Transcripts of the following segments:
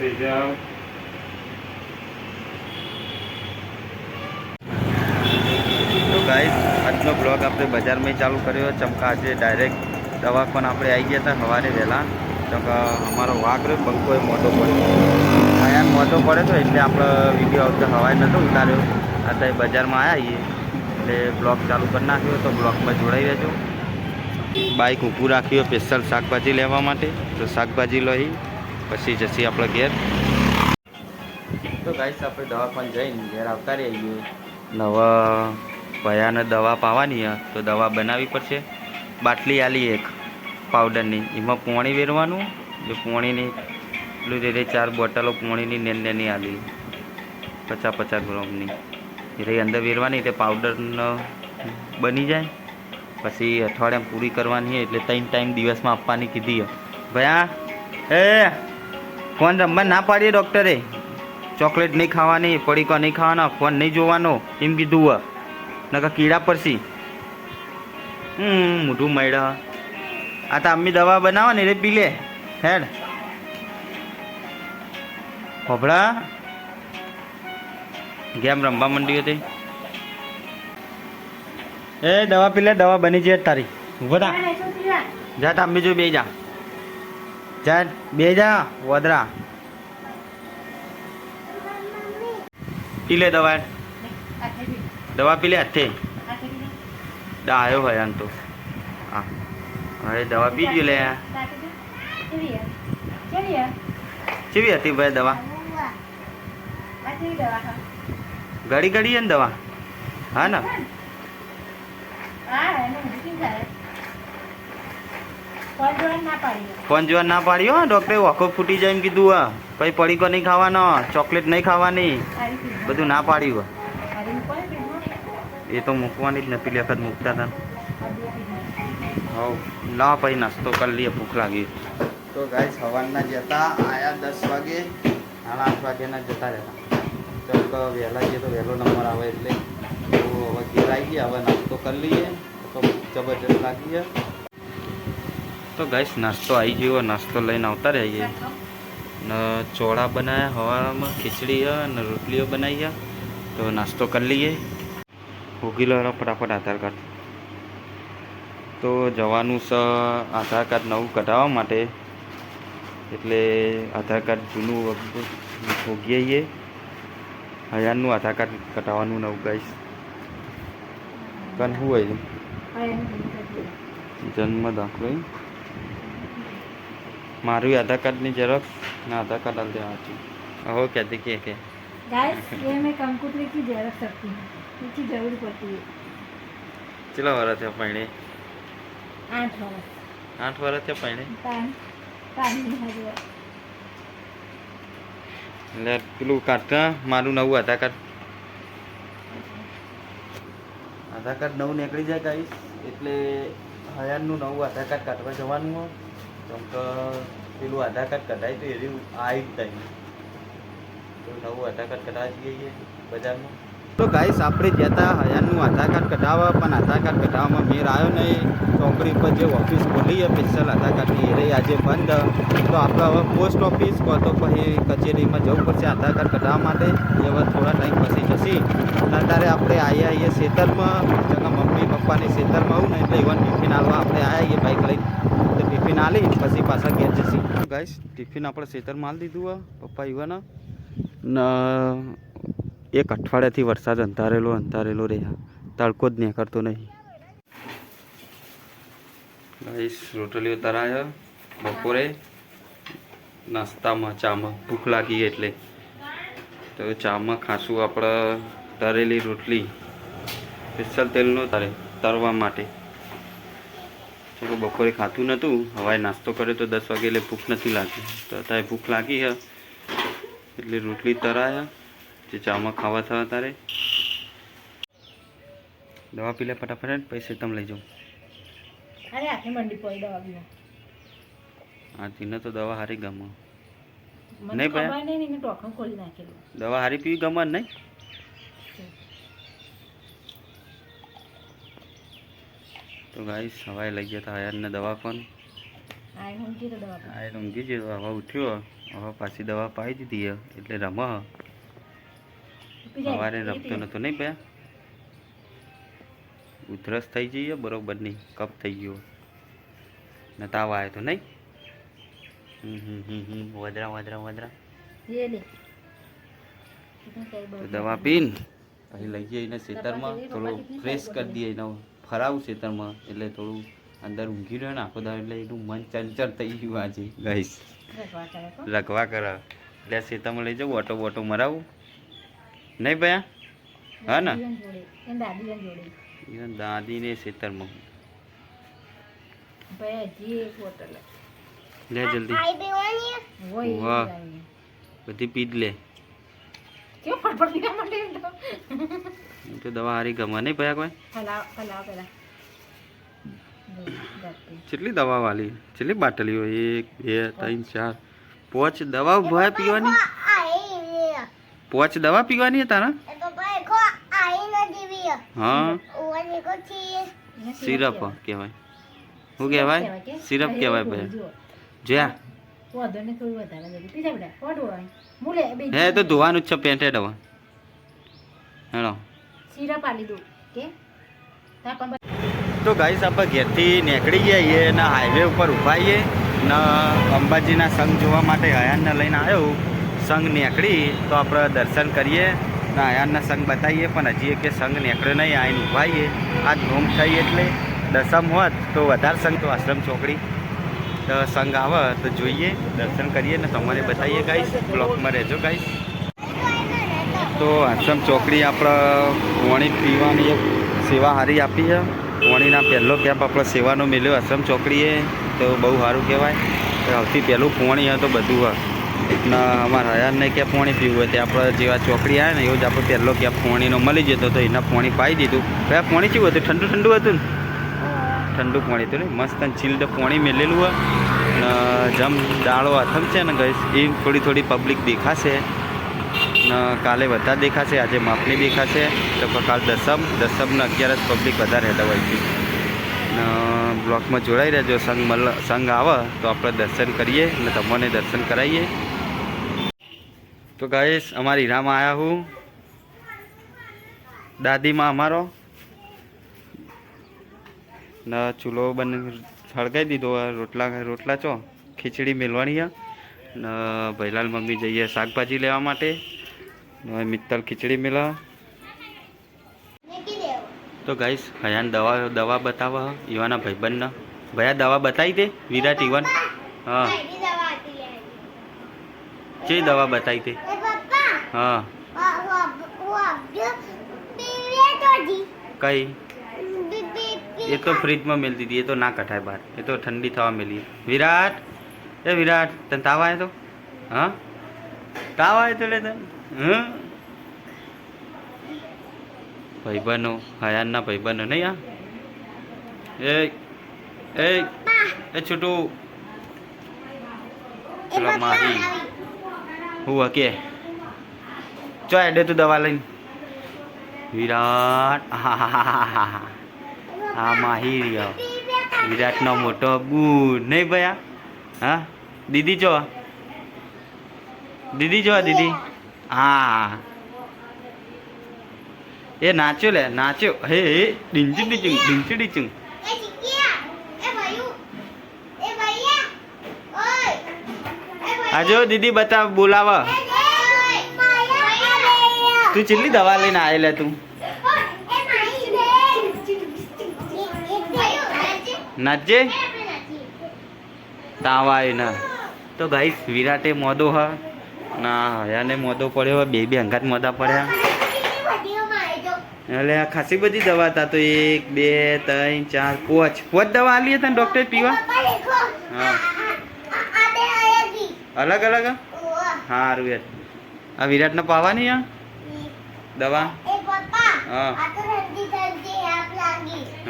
થઈ જાઓ ગાઈસ આજનો બ્લોગ આપણે બજારમાં ચાલુ કર્યો ચમકા આજે ડાયરેક્ટ દવાખાન આપણે આવી ગયા હતા સવારે વહેલા. ચમકા અમારો વાઘ રહ્યો પંખો એ મોટો પડ્યો. આયા મોટો પડે તો એટલે આપણે વીડિયો આવતો હવાય નહોતો ઉતાર્યો. અત્યારે બજારમાં આવ્યા છીએ. એટલે બ્લોગ ચાલુ કરી નાખ્યો તો બ્લોગમાં જોડાઈ રહેજો. બાઇક ઊભું રાખ્યું સ્પેશિયલ શાકભાજી લેવા માટે. તો શાકભાજી લઈ પછી જશે આપણે ઘેર. તો ગાઈસ આપણે દવાખાને જઈને ઘેર આવતા રહીએ. નવા ભયાને દવા પાવાની હે તો દવા બનાવવી પડશે. બાટલી આલી એક પાવડરની એમાં પોણી વેરવાનું એ પોણીની પેલું રે ચાર બોટલો પોણીની નેન નેની આલી. પચાસ પચાસ ગ્રામની. એ અંદર વેરવાની તે પાવડરનો બની જાય. પછી અઠવાડિયામાં પૂરી કરવાની એટલે ત્રણ ટાઈમ દિવસમાં આપવાની કીધી હે. ભયા એ ફોન રમવા ના પાડીએ ડૉક્ટરે. ચોકલેટ નહીં ખાવાની પડીકો નહીં ખાવાના ફોન નહીં જોવાનો એમ કીધું હોય નકા કીડા પડશી હમ મોઢું મળ્યા આ તો અમ્મી દવા બનાવો ને એટલે પી લે. હેડ. ખોભડા ગેમ રમવા માંડી હતી. એ દવા પી લે દવા બની જાય તારી. ઊભો જા તાંબી જો બે જા. જા બે જા, વદરા. પી લે દવા. દવા પી લે હાથે. દા આવ્યો આમ તો. હા. હવે દવા પી ગયું લે. કેવી હતી ભાઈ દવા? ઘડી ઘડી ને દવા? હા ને? ફોન જોવા ના પાડ્યો હો ડૉક્ટરે ઓખો ફૂટી જાય એમ કીધું હા પછી પડીકો નહીં ખાવાનો ચોકલેટ નહીં ખાવાની. બધું ના પાડ્યું એ તો મૂકવાની જ નથી લેખત મૂકતા હતા. હવ ના પછી નાસ્તો કરી લઈએ ભૂખ લાગી. તો ગાય સવારના જતા આયા દસ વાગે સાડા આઠ વાગ્યાના જતા રહેતા. તો વહેલા જઈએ તો વહેલો નંબર આવે એટલે. તો હવે ઘેર આવી ગયા હવે નાસ્તો કરી લઈએ. તો જબરજસ્ત લાગી છે તો ગાઈસ નાસ્તો આવી ગયો. નાસ્તો લઈને આવતા રહીએ ને ચોળા બનાવ્યા હવામાં ખીચડી અને રોટલીઓ બનાવી તો નાસ્તો કરી લઈએ. ભૂગી લો ફટાફટ આધાર કાર્ડ. તો જવાનું છે આધાર કાર્ડ નવું કઢાવવા માટે. એટલે આધાર કાર્ડ જૂનું ભોગી આવીએ હજારનું આધાર કાર્ડ કઢાવવાનું નવું ગાઈશ કન શું હોય? જન્મ દાખલો? મારું આધાર કાર્ડની ઝેરોક્ષ ને આધાર કાર્ડ આલ દેવા હતું હો કહેતી કે કે गाइस ये मैं कंप्यूटर की जेरॉक्स रखती हूँ इसकी जरूर पड़ती है ચેલા વર્ષ થયા પૈણે आठ वर्ष આઠ વર્ષ થયા પૈણે टाइम टाइम नहीं है એટલે પેલું કાઢતા મારું નવું આધાર કાર્ડ આધાર કાર્ડ નવું નીકળી જાય ગાઈસ એટલે હજારનું નવું આધાર કાર્ડ કાઢવા જવાનું હોય કેમ કે પેલું આધાર કાર્ડ કઢાય તો એવી આવી જ તો નવું આધાર કાર્ડ કઢાવી જઈએ બજારમાં. તો ગાઈસ, આપણે ગયા હતા હજારનું આધાર કાર્ડ કઢાવવા, પણ આધાર કાર્ડ કઢાવવામાં મેર આવ્યો નહીં. ચોકડી પર જે ઓફિસ ખોલી સ્પેશિયલ આધાર કાર્ડની, એ રહી આજે બંધ. તો આપણે હવે પોસ્ટ ઓફિસ કહો તો પછી કચેરીમાં જવું પડશે આધાર કાર્ડ કઢાવવા માટે. એ હવે થોડા ટાઈમ પછી જશી. અત્યારે આપણે આવ્યા આવીએ ખેતરમાં જગા મમ્મી પપ્પાની ખેતરમાં આવું ને એટલે ઇવન ટિફિન આવવા આપણે આવ્યા આવીએ બાઈક લઈને. ટિફિન હાલી પછી પાછા ઘેર જશે. ગાઈશ ટિફિન આપણે ખેતરમાં માલ દીધું પપ્પા ઇવન ને, એક અઠવાડિયાથી વરસાદ અંધારેલો અંધારેલો રહ્યા. તડકો જ નીકળતો નહીં. ગાઈસ રોટલીઓ તરાય બપોરે. નાસ્તામાં ચામાં ભૂખ લાગી એટલે. તો ચામાં ખાસું આપણે તરેલી રોટલી. સ્પેશિયલ તેલનો તારે તરવા માટે. ચલો બપોરે ખાતું નહોતું હવાએ નાસ્તો કર્યો તો દસ વાગે એટલે ભૂખ નથી લાગી તો અત્યારે ભૂખ લાગી હ એટલે રોટલી તરાયા જે ચામાં ખાવા થવા તારે દવા પી લે ફટાફટ પૈસે તમે લઈ જાઉં આથી ન તો દવા હારી ગમો નહીં દવા હારી પીવી ગમન નહીં? તો ગાઈસ હવાએ લઈ ગયા હતા હયારને દવા પણ. આ. ઊંઘી ગયો હવા ઉઠ્યો. હવા પાછી દવા પાઈ દીધી એટલે રમ સવારે રમતો. નતો નહીં પે ઉધરસ થઈ જઈએ બરોબર નહીં કપ થઈ ગયો. ને તાવ આવ્યો તો નહીં? હમ હમ હમ વધરા વધરા વધરા દવા પીન. પછી લઈ જઈએ એને ખેતરમાં થોડું ફ્રેશ કરી દઈએ એને ફરાવું ખેતરમાં એટલે થોડું અંદર ઊંઘી રહ્યો ને આખો દાડો એટલે એટલું મન ચંચળ થઈ ગયું આજે. ગઈશ લખવા કરે એટલે ખેતરમાં લઈ જાઉં ઓટો બોટો મરાવું. નહીં ભયા? હા ને? દાદી ને ખેતરમાં લે. જલ્દી. વાહ. બધી પી જ લે. ફટફટ પીવા એમ તો. એમ તો દવા હારી ગમે નહીં ભયા કોઈ? હલાવ હલાવ પેલા. કેટલી દવા વાલી? કેટલી બાટલીઓ? એક બે ત્રણ ચાર. પોચ દવા ભયા પીવાની? પોચ દવા પીવાની હે તારા? હા. સિરપ કહેવાય. શું કહેવાય? સિરપ કહેવાય ભાઈ. જ્યાં. વાંધો થોડું વધારે જલ્દી. પી બેટા. ફટ હોય. મુલે, બે હે તો ધોવાનું જ છે પેન્ટ હવે હેલો સિરપ આલી દો કે તો ગાઈસ આપણે ઘેરથી નીકળી ગયા છીએ અને હાઈવે ઉપર ઊભા છીએ ને અંબાજીના સંઘ જોવા માટે હયાનને લઈને આવ્યો સંઘ નીકળી તો આપણે દર્શન કરીએ ને હયાનના સંઘ બતાવીએ પણ હજી કે સંઘ નીકળ્યો નહીં આવીને ઊભા છીએ આજ નોમ થઈ એટલે દસમ હોત તો વધારે સંઘ તો આશ્રમ ચોકડી તો સંઘ આવે તો જોઈએ, દર્શન કરીએ ને તમારે બતાવીએ ગાઈશ બ્લોકમાં રહેજો ગાઈશ તો આશ્રમ ચોકડી આપણે વણી પીવાની એક સેવા સારી આપી છે. વણીના પહેલો કેમ્પ આપણે સેવાનો મેળ્યો આશ્રમ ચોકડીએ, તો બહુ સારું કહેવાય. સૌથી પહેલું પોણી હોય તો બધું હોય. ને, અમારા હયાનને ક્યાં પોણી પીવું હોય તે આપણે જેવા ચોકડી આવે ને, એવું જ આપણે પહેલો ક્યાં પોણીનો મળી જતો તો એના પોણી પાઈ દીધું. ભાઈ પોણી પાણી હતું ઠંડુ ઠંડુ હતું ને? ઠંડુ પાણી હતું મસ્ત ચીલ્ડ પાણી મેલેલું હોય. જમ દાળો અથમ છે ને ગઈશ એ થોડી થોડી પબ્લિક દેખાશે. ને કાલે વધારે દેખાશે, આજે માપની દેખાશે. તો કાલ દસમ, દસમને અગિયાર જ પબ્લિક વધારે હોય છે. બ્લોકમાં જોડાઈ રહેજો સંઘ મલ સંઘ આવે, તો આપણે દર્શન કરીએ ને તમને દર્શન કરાવીએ. તો ગાઈશ અમારી હીરામાં આવ્યા હું. દાદીમાં અમારો. ને ચૂલો બન સળગાવી દીધો રોટલા રોટલા ચો, ખીચડી મેળવાની છે ને ભૈલાલ મમ્મી જઈએ શાકભાજી લેવા માટે. મિત્તલ ખીચડી મેળવા તો ગાઈશ હયાન દવા દવા બતાવવા, ઈવાના ભાઈબંધના. ભયા દવા બતાવી દે, વિરાટ ઈવન. હા. કઈ દવા બતાવી દે? હા. કઈ? એ તો ફ્રીજમાં મેલી દીધી એ તો ના કઢાય બહાર. એ તો ઠંડી થવા મેલી. વિરાટ એ વિરાટ તને તાવ આવે તો? હા? તાવ આવે તો લે તને? હં? ભાઈબંધો હયાનના ભાઈબંધો નહીં આ? એ એ એ છોટું. પેલો માહી હું હકે ચો એડે તું દવા લઈને. વિરાટ. હા હા હા હા આ માહી રહ્યો વિરાટનો મોટો બુ. નહીં ભયા? હા? દીદી જો. દીદી જો દીદી. હા. એ નાચ્યો લે નાચ્યો. હે હે ડીંચી ડીચું ડીંચી ડીચું આજો દીદી બતાવ બોલાવા. તું કેટલી દવા લઈને આવેલા તું? નાચજે. તાવ આવે ને. તો ગાઈસ વિરાટે મોદો હા. ના હયાને મોદો પડ્યો બે બે અંગાત મોદા પડ્યા. એટલે આ ખાસી બધી દવા હતા તો એક બે ત્રણ ચાર પાંચ. પાંચ દવા આલી હતા ડોક્ટર પીવા? હા. અલગ અલગ સારું યાર. આ વિરાટને પાવાની આ દવા? હા.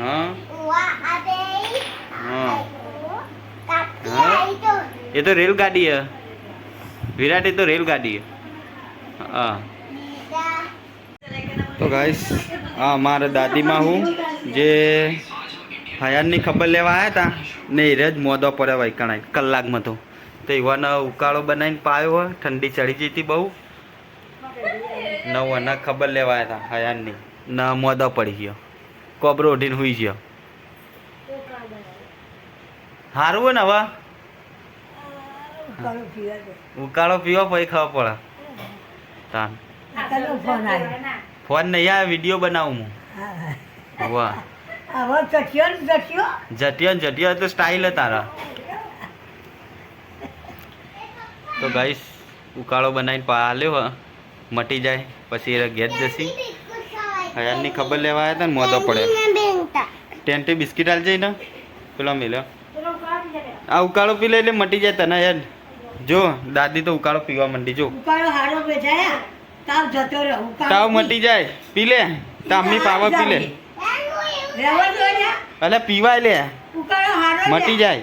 હા. હા એ તો રેલગાડી હે. વિરાટ, એ તો રેલગાડી હે. તો ગાઈસ હા મારા દાદીમાં હું, જે હયાનની ખબર લેવા આવ્યા હતા ને એ જ મોદો પડ્યા વૈકણાય કલાકમાં તો. તો એવાનો ઉકાળો બનાવીને પાયો હોય, ઠંડી ચડી જતી બહુ. નવ ખબર ખબર આવ્યા હતા હયાનની ના મોદા પડી ગયો. કોબરો ઉઠીને હુઈ ગયો. સારું હોય ને હવે? ઉકાળો પીવા પીવો પછી ખબર પડે. તાન. ફોન નહીં આવે વીડિયો બનાવું હું. વાહ. જટિયો જટિયો? તો સ્ટાઇલ તારા. તો ગાઈસ ઉકાળો બનાવીને પાલ્યો હ. મટી જાય પછી એ ઘેર જશી. હયારની ખબર લેવા આવ્યા હતા ને મોદો પડે ટેન્ટી બિસ્કિટ આલ જઈ ને. પેલો મિલ્યો. આ ઉકાળો પી લે એટલે મટી જાય તને યાર. જો દાદી તો ઉકાળો પીવા માંડી જો. ઉકાળો હારો બેઠાયા તાવ જતો રહે ઉકાળો તાવ મટી જાય. પી લે. તામની પાવા પી લે. અલે પીવાય લે. ઉકાળો હારો મટી જાય.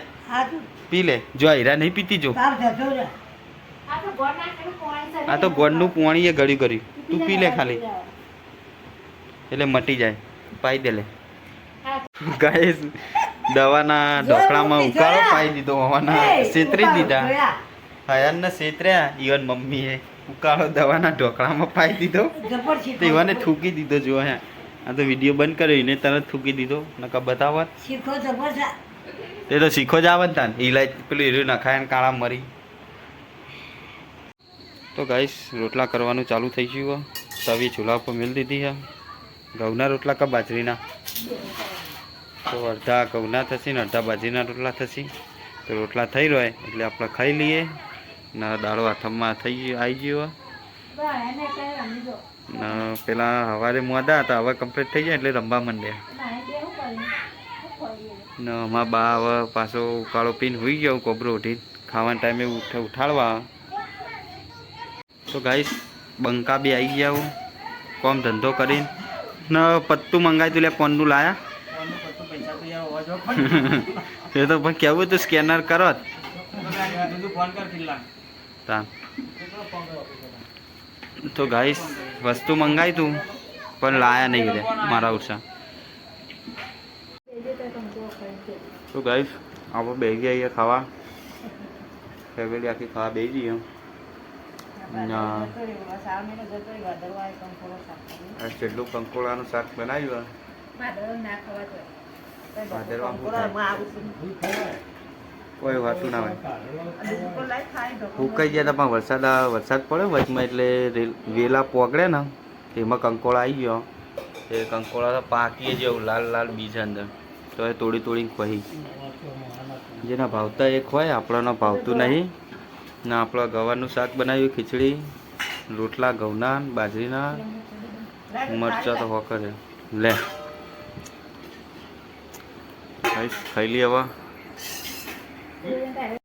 પી લે. જો હીરા નહીં પીતી જો. તાવ જતો રહ્યો આ તો ગોળનું પોણી એ ગળ્યું કર્યું. તું પી લે ખાલી. એટલે મટી જાય. પાઈ દે લે. ગાઈસ દવાના ઢોકળામાં ઉકાળો પાઈ દીધો હવાના સેતરી દીધા. હયાન ને સેતર્યા ઈવન મમ્મીએ ઉકાળો દવાના ઢોકળામાં પાઈ દીધો. તો ઈવને થૂકી દીધો જો હે આ તો વીડિયો બંધ કર્યો એને તરત થૂકી દીધો. નકા બતાવત. તે તો શીખો જ આવે ને તાન. ઈલાય પેલું હીરું નખાય ને કાળા મરી. તો ગાઈસ રોટલા કરવાનું ચાલુ થઈ ગયું તવી ચૂલા ઉપર મેળ દીધી હા. ઘઉંના રોટલા કા બાજરીના? તો અડધા ઘઉંના થશે ને અડધા બાજરીના રોટલા થશે. તો રોટલા થઈ રહ્યા એટલે આપણે ખાઈ લઈએ. ને દાળો હાથમાં થઈ ગયો આવી ગયો. ને પેલા સવારે મોદા હતા હવે કમ્પ્લીટ થઈ જાય એટલે રમવા માંડ્યા. ના, અમારા બા હવે પાછો ઉકાળો પીને હોઈ ગયો કોબરો ઉઠીને. ખાવાના ટાઈમે ઉઠ ઉઠાડવા. તો ગાઈસ બંકા બી આવી ગયા કોમ ધંધો કરીને. ને પત્તું મંગાવી તું લે કોનનું લાયા. એ તો પણ કેવું તું સ્કેનર કરો. તો ગાઈસ વસ્તુ મંગાવી તું પણ લાયા નહીં રે મારા ઉષા. તો ગાઈસ આપણે બે ગયા અહીંયા ખાવા. ફેમિલી આખી ખાવા બે જઈએ ના. આ જેટલું કંકોડાનું શાક બનાવ્યું? કોઈ વાતું ના હોય. ફૂંકાઈ ગયા હતા પણ વરસાદ વરસાદ પડ્યો વચમાં એટલે વેલા પોગડે ને તેમાં કંકોળા આવી ગયો. એ કંકોળા પાકીએ જેવું લાલ લાલ બીજ અંદર. તો એ તોડી તોડીને ખોઈ. જેના ભાવતા એક હોય આપણાનો ભાવતું નહીં. ને આપણે ગવારનું શાક બનાવ્યું ખીચડી રોટલા ઘઉંના બાજરીના. મરચા તો હોકર. લે. ખાઈ લઈએ હવે.